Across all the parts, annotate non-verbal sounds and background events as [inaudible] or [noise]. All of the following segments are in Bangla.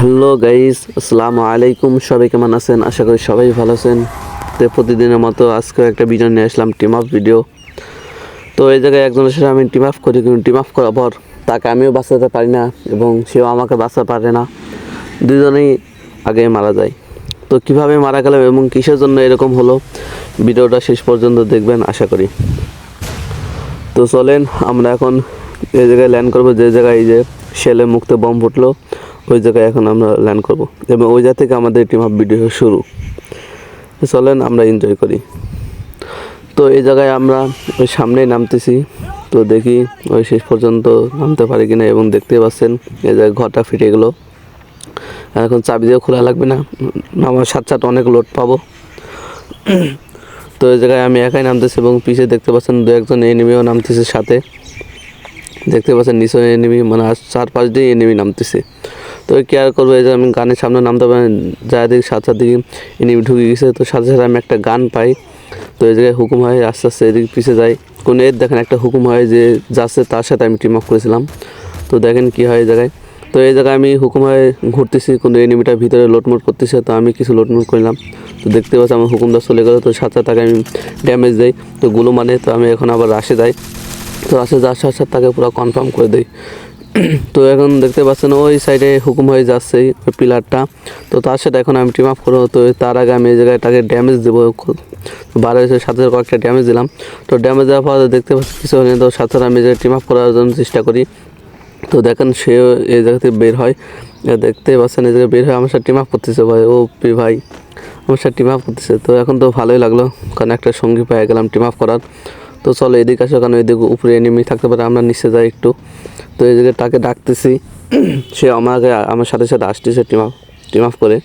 হ্যালো গাইস, আসসালামু আলাইকুম। সবাই কেমন আছেন? আশা করি সবাই ভালো আছেন। তো প্রতিদিনের মতো আজকে একটা ভিডিও নিয়ে আসলাম টিম আপ ভিডিও তো এই জায়গায় একজনের সাথে আমি টিম আপ করি, কিন্তু টিম আপ করার পর তাকে আমিও বাঁচাতে পারি না এবং সেও আমাকে বাঁচাতে পারে না। দুজনেই আগে মারা যায়। তো কীভাবে মারা গেলাম এবং কিসের জন্য এরকম হলো, ভিডিওটা শেষ পর্যন্ত দেখবেন, আশা করি। তো চলেন, আমরা এখন এই জায়গায় ল্যান্ড করব। যে জায়গায় এই যে শেলে মুক্ত বম ফুটলো ওই জায়গায় এখন আমরা ল্যান্ড করব। এবং ওই জায়গা থেকে আমাদের টিম আপ ভিডিও শুরু। চলেন আমরা এনজয় করি। তো এই জায়গায় আমরা ওই সামনেই নামতেছি। তো দেখি ওই শেষ পর্যন্ত নামতে পারি কিনা এবং দেখতে পাচ্ছেন এই জায়গায় ঘরটা ফিরে গেলো। এখন চাবি দিয়ে খোলা লাগবে না। আমার সাত সাত অনেক লোড পাবো। তো এই জায়গায় আমি একাই নামতেছি এবং পিছে দেখতে পাচ্ছেন দু একজন এনিমিও নামতেছে সাথে। দেখতে পাচ্ছেন নিচে এনিমি মানে চার পাঁচ দিয়ে এনিমি নামতেছে। তো কেয়ার করব? এই যে আমি গানের সামনে নামতে পারি যা দিকে সাত সাত দিকে এনিমি ঢুকে গেছে। তো সাথে সাথে আমি একটা গান পাই। তো এই জায়গায় হুকুম হয়, আস্তে আস্তে এদিকে পিছিয়ে যাই। কোনো এর দেখেন একটা হুকুম হয় যে যাচ্ছে তার সাথে আমি টিম আপ করেছিলাম। তো দেখেন কি হয় এই জায়গায়। তো এই জায়গায় আমি হুকুম হয়ে ঘুরতেছি, কোনো এনিমিটার ভিতরে লোটমোট করতেছে, তো আমি কিছু লোটমোট করলাম। তো দেখতে পাচ্ছি আমার হুকুমটা চলে গেলো। তো সাথে তাকে আমি ড্যামেজ দেই। তো গুলো মানে তো আমি এখন আবার রাশে যাই। তো রাশে যাওয়ার সাথে সাথে তাকে পুরো কনফার্ম করে দিই। [clears throat] তো এখন দেখতে পাচ্ছেন ওই সাইডে হুকুম হয়ে যাচ্ছে ওই পিলারটা তো তার সাথে এখন আমি টিম আপ করব। তো তার আগে আমি এই জায়গায় তাকে ড্যামেজ দেবো। বারো এসে সাথে কয়েকটা ড্যামেজ দিলাম। তো ড্যামেজ দেওয়ার পর দেখতে পাচ্ছি কিছু হয়নি তো সাথে আমি যে টিম আপ করার জন্য চেষ্টা করি। তো দেখেন সেও এই জায়গা থেকে বের হয়। দেখতে পাচ্ছেন এই জায়গায় বের হয়ে আমার সাথে টিম আপ করতেছে ভাই। ও পি ভাই, আমার সাথে টিম আপ করতেছে। তো এখন তো ভালোই লাগল। কারণ একটা সঙ্গী পেয়ে গেলাম টিম আপ করার। তো চলো এদিকে আসো, কারণ এদিকে উপরে এনিমি থাকতে পারে, আমরা নিচে যাই একটু। তো এই জায়গায় তাকে ডাকতেছি, [clears throat] সে আমাকে, আমার সাথে সাথে আসতেছে টিম আপ টিম আপ করে।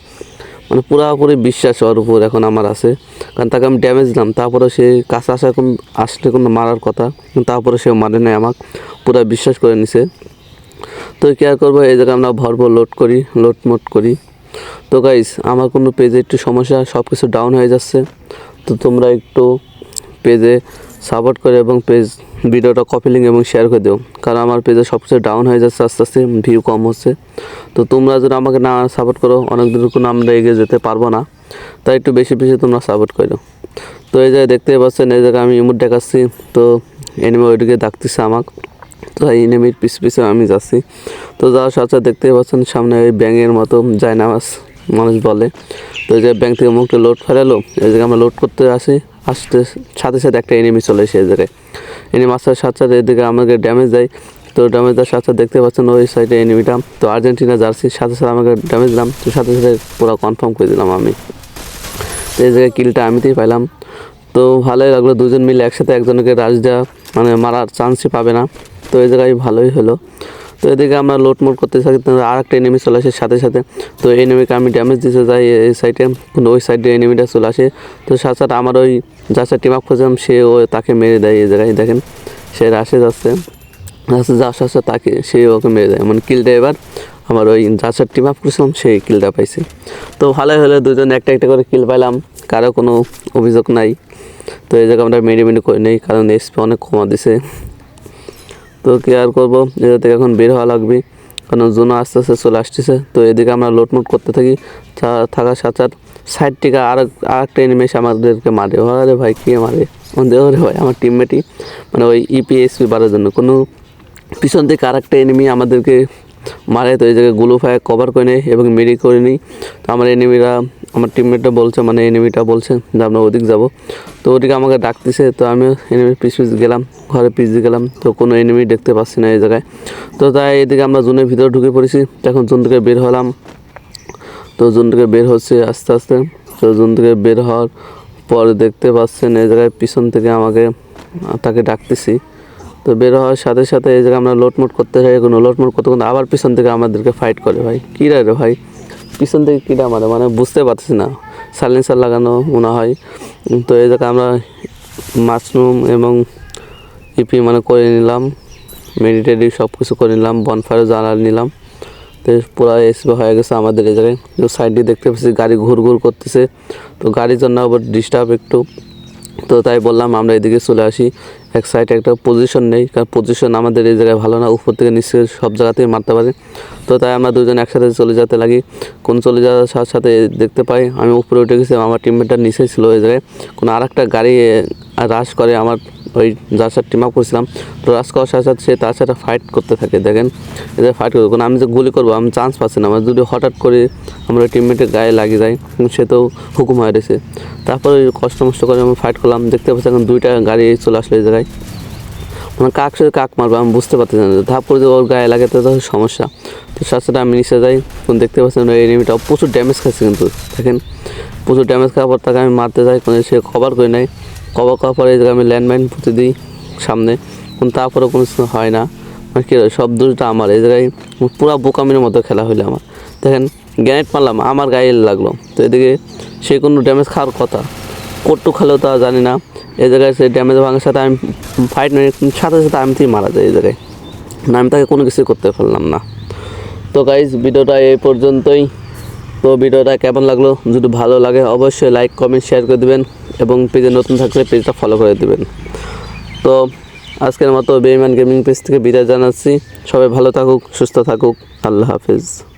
মানে পুরোপুরি বিশ্বাস ওর উপর এখন আমার আছে। কারণ তাকে আমি ড্যামেজ দিলাম তারপরে সে কাছে আসা এখন আসলে কোনো মারার কথা তারপরে সে মারে নাই আমাকে। পুরো বিশ্বাস করে নিছে। তো কেয়ার করব, এই জায়গায় আমরা ভরপুর লোড করি লোড মোট করি। তো গাইস আমার কোনো পেজে একটু সমস্যা সব কিছু ডাউন হয়ে যাচ্ছে। তো তোমরা একটু পেজে সাপোর্ট করে এবং পেজ ভিডিওটা কপি লিঙ্ক এবং শেয়ার করে দিও। কারণ আমার পেজে সব কিছু ডাউন হয়ে যাচ্ছে, আস্তে আস্তে ভিউ কম হচ্ছে। তো তোমরা যদি আমাকে না সাপোর্ট করো, অনেক দূর কোনো আমরা এগিয়ে যেতে পারব না। তাই একটু বেশি বেশি তোমরা সাপোর্ট করো তো এই জায়গায় দেখতে পাচ্ছেন, এই জায়গায় আমি ইমোট দেখাচ্ছি। তো এনিমে ওইদিকে ডাকতেছে আমাকে। তো এই এনিমির পিছ পিছে আমি যাচ্ছি। তো যাওয়ার সাথে দেখতে পাচ্ছেন, সামনে ওই ব্যাঙের মতো যায় নামাজ মানুষ বলে। তো এই যে ব্যাংক থেকে মুখটা লোড ফেরালো এই জায়গায় আমরা লোড করতে আসি। আসতে সাথে সাথে একটা এনিমি চলে এসে জায়গায়। এনিমি আসার সাথে সাথে এদিকে আমাকে ড্যামেজ দেয়। তো ড্যামেজ দেওয়ার সাথে দেখতে পাচ্ছেন ওই সাইডে এনিমিটা তো আর্জেন্টিনা, জার্সি, সাথে সাথে আমাকে ড্যামেজ দিলাম। তো সাথে সাথে পুরো কনফার্ম করে দিলাম আমি। তো এই জায়গায় কিলটা আমিতেই পাইলাম। তো ভালোই লাগল, দুজন মিলে একসাথে একজনকে রাজ দেওয়া। মানে মারার চান্সই পাবে না। তো এই জায়গায় ভালোই হলো। তো এদিকে আমরা লোড মোড করতে থাকি আর একটা এনিমি চলে আসে সাথে সাথে। তো এনিমিকে আমি ড্যামেজ দিতে যাই এই সাইডে কিন্তু ওই সাইডে এনিমিটা চলে আসে। তো সাথে সাথে আমার ওই যার সাথে টিম আপ করেছিলাম সে ও তাকে মেরে দেয় এই জায়গায় দেখেন। সে রাশে যাচ্ছে। রাশে যাওয়ার সাথে তাকে, সে ওকে মেরে দেয়। মানে কিলটা এবার। আমার ওই সাথে টিম আপ করেছিলাম সেই কিলটা পাইছে। তো ভালোই হলো, দুজন একটা একটা করে কিল পাইলাম। কারও কোনো অভিযোগ নাই। তো এই জায়গায় আমরা মেরে মেরে করে নেই, কারণ এসপি অনেক কমা দিছে। তো কি আর করব? এটা থেকে এখন বের হওয়া লাগবে। কারণ জোন আস্তে আস্তে চলে আসতেছে। তো এদিকে আমরা লোটমোট করতে থাকি। থাকার সাথে সাথে সাইড থেকে আর আর একটা এনিমেস আমাদেরকে মারে। আরে ভাই, কে মারে? আমাদের ভাই, আমার টিমমেটই মানে ওই ইপিএসপি বাড়ার জন্য। কোনো পিছন থেকে আরেকটা এনিমি আমাদেরকে মারে। তো এই জায়গায়গুলো ফায়ার কভার করে নেয় এবং মেরি করে নিই তো আমার এনিমিরা আমার টিমমেটটা বলছে মানে এনিমিটা বলছে, যে আমরা ওদিক যাব। তো ওদিকে আমাকে ডাকতেছে, তো আমি এনিমির পিছ পিছ গেলাম, ঘরে দিয়ে গেলাম। তো কোনো এনিমি দেখতে পাচ্ছি না এই জায়গায়। তো তাই এদিকে আমরা জোনের ভিতরে ঢুকে পড়েছি এখন জোন থেকে বের হলাম। তো জোন থেকে বের হচ্ছে আস্তে আস্তে। তো জোন থেকে বের হওয়ার পর দেখতে পাচ্ছেন এই জায়গায় পিছন থেকে আমাকে তাকে ডাকতেছি। তো বের হওয়ার সাথে সাথে এই জায়গায় আমরা লোটমোট করতে যাই কোনো লোটমোট করতে করতে আবার পিছন থেকে আমাদেরকে ফাইট করে ভাই। কী রে ভাই? পিছন থেকে কীটা মারে মানে বুঝতে পারছি না। সাইলেন্সার লাগানো মনে হয়। তো এই জায়গায় আমরা মাশরুম এবং ইপি মানে করে নিলাম। মেডিটেটিভ সব কিছু করে নিলাম। বনফায়ার জ্বালা নিলাম। তো পুরো এসবে হয়ে গেছে আমাদের এই জায়গায়। সাইডে দেখতে পাচ্ছি গাড়ি ঘুর ঘুর করতেছে। তো গাড়ির জন্য আবার ডিস্টার্ব একটু। তো তাই বললাম, আমরা এদিকে চলে আসি। এক সাইডে একটা পজিশন নেই, কারণ পজিশন আমাদের এই জায়গায় ভালো না, উপর থেকে নিচে সব জায়গাতেই মারতে পারে। তো তাই আমরা দুজন একসাথে চলে যেতে লাগি। কোন চলে যাওয়ার সাথে সাথে দেখতে পাই, আমি উপরে উঠে গেছি, আমার টিমমেটটা নিচে ছিল ওই জায়গায়। কোনো আর একটা গাড়ি রাশ করে আমার ওই যার সাথে টিম আপ করছিলাম, তো রাশ করার সাথে সাথে সে তার সাথে ফাইট করতে থাকে, দেখেন? এদের ফাইট করবে কারণ আমি যে গুলি করব, আমি চান্স পাচ্ছি না। আমার যদি হঠাৎ করে আমার টিমমেটের গায়ে লাগিয়ে যায় সে তো হুকুম হয়ে রয়েছে। তারপরে কষ্ট মষ্ট করে আমি ফাইট করলাম, দেখতে পাচ্ছি এখন দুইটা গাড়ি চলে আসলো এই জায়গায়। মানে কাক সাথে কাক মারবো, আমি বুঝতে পারতেছি না। ধাপ করে ওর গায়ে লাগে তো সমস্যা। তো সাথে আমি নিচে যাই তখন দেখতে পাচ্ছেন ওই এনিমিটা প্রচুর ড্যামেজ খাচ্ছে কিন্তু, দেখেন? প্রচুর ড্যামেজ খাওয়ার পর তাকে আমি মারতে যাই, কোনো সে কভার করে নেয়। পরে এই জায়গায় আমি ল্যান্ডমাইন পুঁতে দিই সামনে কিন্তু তারপরে কোনো হয় না। মানে কী সব দোষটা আমার, এই জায়গায় পুরো বোকামির মতো খেলা হইল আমার। দেখেন, গ্যানেট মারলাম, আমার গায়ে লাগল। তো এদিকে সে কোনো ড্যামেজ খাওয়ার কথা। কট্টু খেলেও তা জানি না। এই জায়গায় সে ড্যামেজ ভাঙার সাথে আমি ফাইট সাথে সাথে আমি তুই মারা যায় এই জায়গায়। না আমি তাকে কোনো কিছুই করতে পারলাম না। তো গাইজ ভিডিওটা এই পর্যন্তই। তো ভিডিওটা কেমন লাগল? যদি ভালো লাগে, অবশ্যই লাইক কমেন্ট শেয়ার করে দেবেন। এবং পেজে নতুন থাকলে পেজটা ফলো করে দেবেন। তো আজকের মতো বেইমান গেমিং পেজ থেকে বিদায় জানাচ্ছি। সবাই ভালো থাকুক, সুস্থ থাকুক। আল্লাহ হাফিজ।